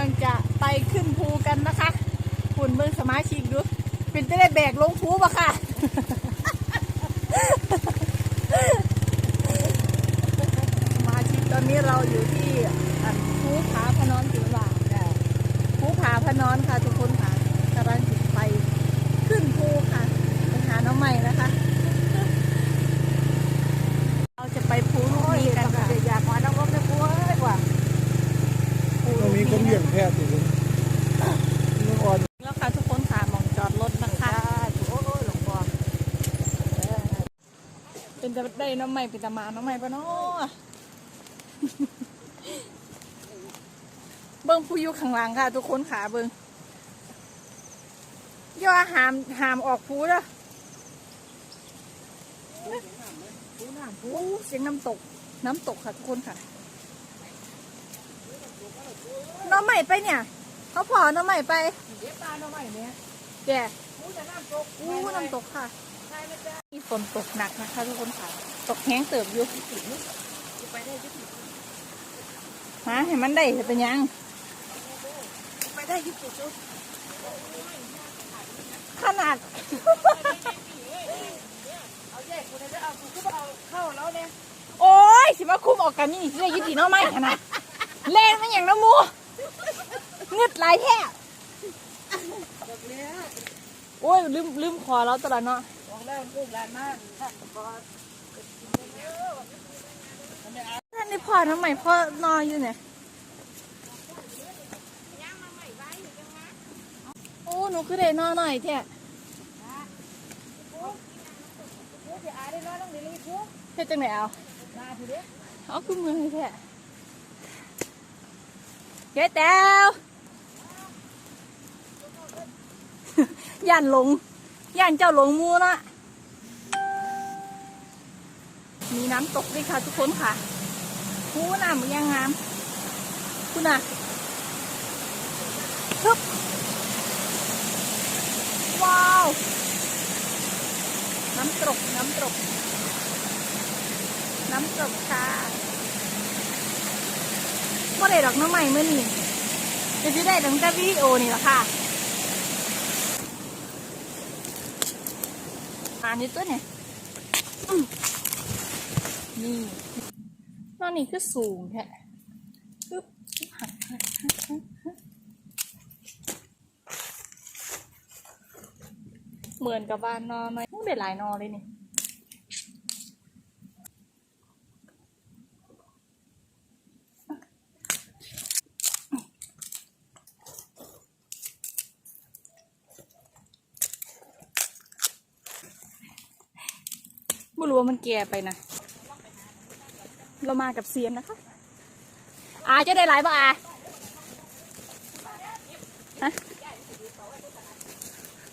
ลังจะไปขึ้นภูกันนะคะคุณเบิ่งสมาชิกดูเป็นจะได้แบกลงภูปะค่ะ สมาชิกตอนนี้เราอยู่ที่ภูผาพนอนถือว่าภูผาพนอนค่ะทุกคนค่ะกำลังจะไปขึ้นภูค่ะไปหาน้องใหม่นะคะ เราจะไปภูลูกนี้กันค่ะ อยากมาน้องก็ไม่กลัวกว่า ภู ตร ลู ง ก นี้ก็ นี้ เลี้ยงแพะอยู่เลยน้องอ่อน แล้วค่ะทุกคนค่ะหมองจอดรถนะคะ โอ้ยหลวงพ่อ เป็นจะได้น้องใหม่เป็นตามาน้องใหม่ปะเนาะเบิ้งผู้อยู่ข้างหลังค่ะ ทุกคนขาเบิ้งอย่าหามหามออกผู้เด้อโอ้เสียงน้ำตก น้ำตกค่ะทุกคนค่ะน้องใหม่ไปเนี่ย เขาพอน้องใหม่ไปเดี๋ยวปลาน้องใหม่เนี่ยแก่กูจะน้ำตกอู้น้ำตกค่ะใช่ไห มจ๊ะมีฝนตกหนักนะคะทุกคนค่ะ ตกแห้งเติบอยู่ไปได้ยุติฮะเห็นมันได้เห็นเป็นยัง ไปได้ยุติจุดขนาดเอาแยกกูเลยเอากูก็เอาเข้าแล้วเนี่ยโอ้ยสิมาคุมออกกันนี่สิได้ยุติเน้อไม่ขนาดเล่นมันอย่างน้ำมูเงืดหลายแท้แบบเนี้ยโอ้ยลืมลืมคอแล้วตลอดเนาะ บอกแล้วลูกหลานมากถ้าก่อนท่านนี่พ่อทำไมพ่อนอนอยู่เนี่ยโอ้หนูคือได้นอนหน่อยแท้กูจะเฮ็ดจังไหนเอาเอาคือมือให้แท้เจ๊แต้วย่านหลงย่านเจ้าหลงมูนะ มีน้ำตกด้วยค่ะทุกคนค่ะหูน้ำมันยังงามคุณน่ะทึบว้าว น้ำตกน้ำตกน้ำตกค่ะก็ได้ดอกน้ำใหม่เมื่อนี่จะที่ได้ตั้งแต่วิดีโอนี่แหละค่ะอ่านนี้ตัวเนี่ยอืม นี่นอนนี่คือสูงแท้อึ๊บหักหักหักหักเหมือนกับบ้านนอนไหมต้องได้หลายนอนเลยนี่ไม่รู้ว่ามันแก่ไปนะ เรามากับเซียนนะคะ อาจะได้หลายป่ะอาฮะ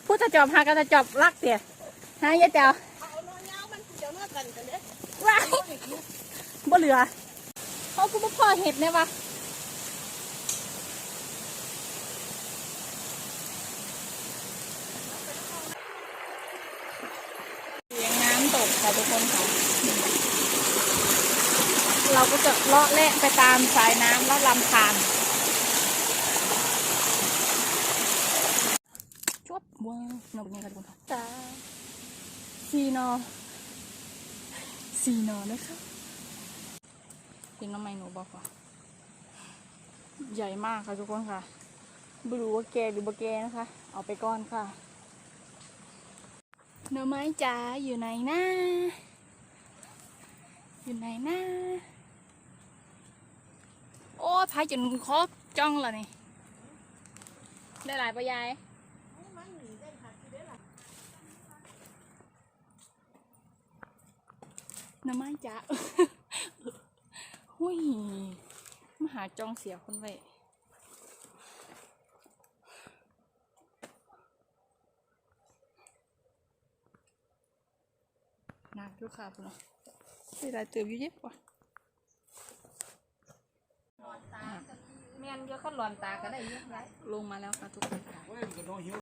พูดจะจอบหากันจะจอบรักเตี่ยฮะยายเจ้าเอาน้อยยาวมันจะเลิกกันกันเนี่ยว้ายบ่เหลือเขาก็บ่พอเห็ดเนี่ยวะเสียงน้ำตกค่ะทุกคนค่ะ เราก็จะเลาะแล่ไปตามสายน้ำแล้วลำธารจวบว้าวนกนี่ค่ะทุกคนค่ะจ้าซีนอซีนอนะคะเห็นน้ำไม้หนูบอกว่าใหญ่มากค่ะทุกคนค่ะไม่รู้ว่าแกหรือบ่แกนะคะ เอาไปก่อนค่ะหน่อไม้จ๋าอยู่ไหนนะอยู่ไหนนะ โอ้จนคอจ้องละนี่ ได้หลายปะยายน้ำไม้จ้าหุ้ยมาหาจองเสียคนไว้หนักอยู่ค่ะพุ่นเนาะเวลาเติมอยู่เย็บว่า แม่นเยอะขั้นหลอนตาก็ได้เยอะไรลงมาแล้วค่ะทุกคนค่ะเว้ยมันก็น้องหิว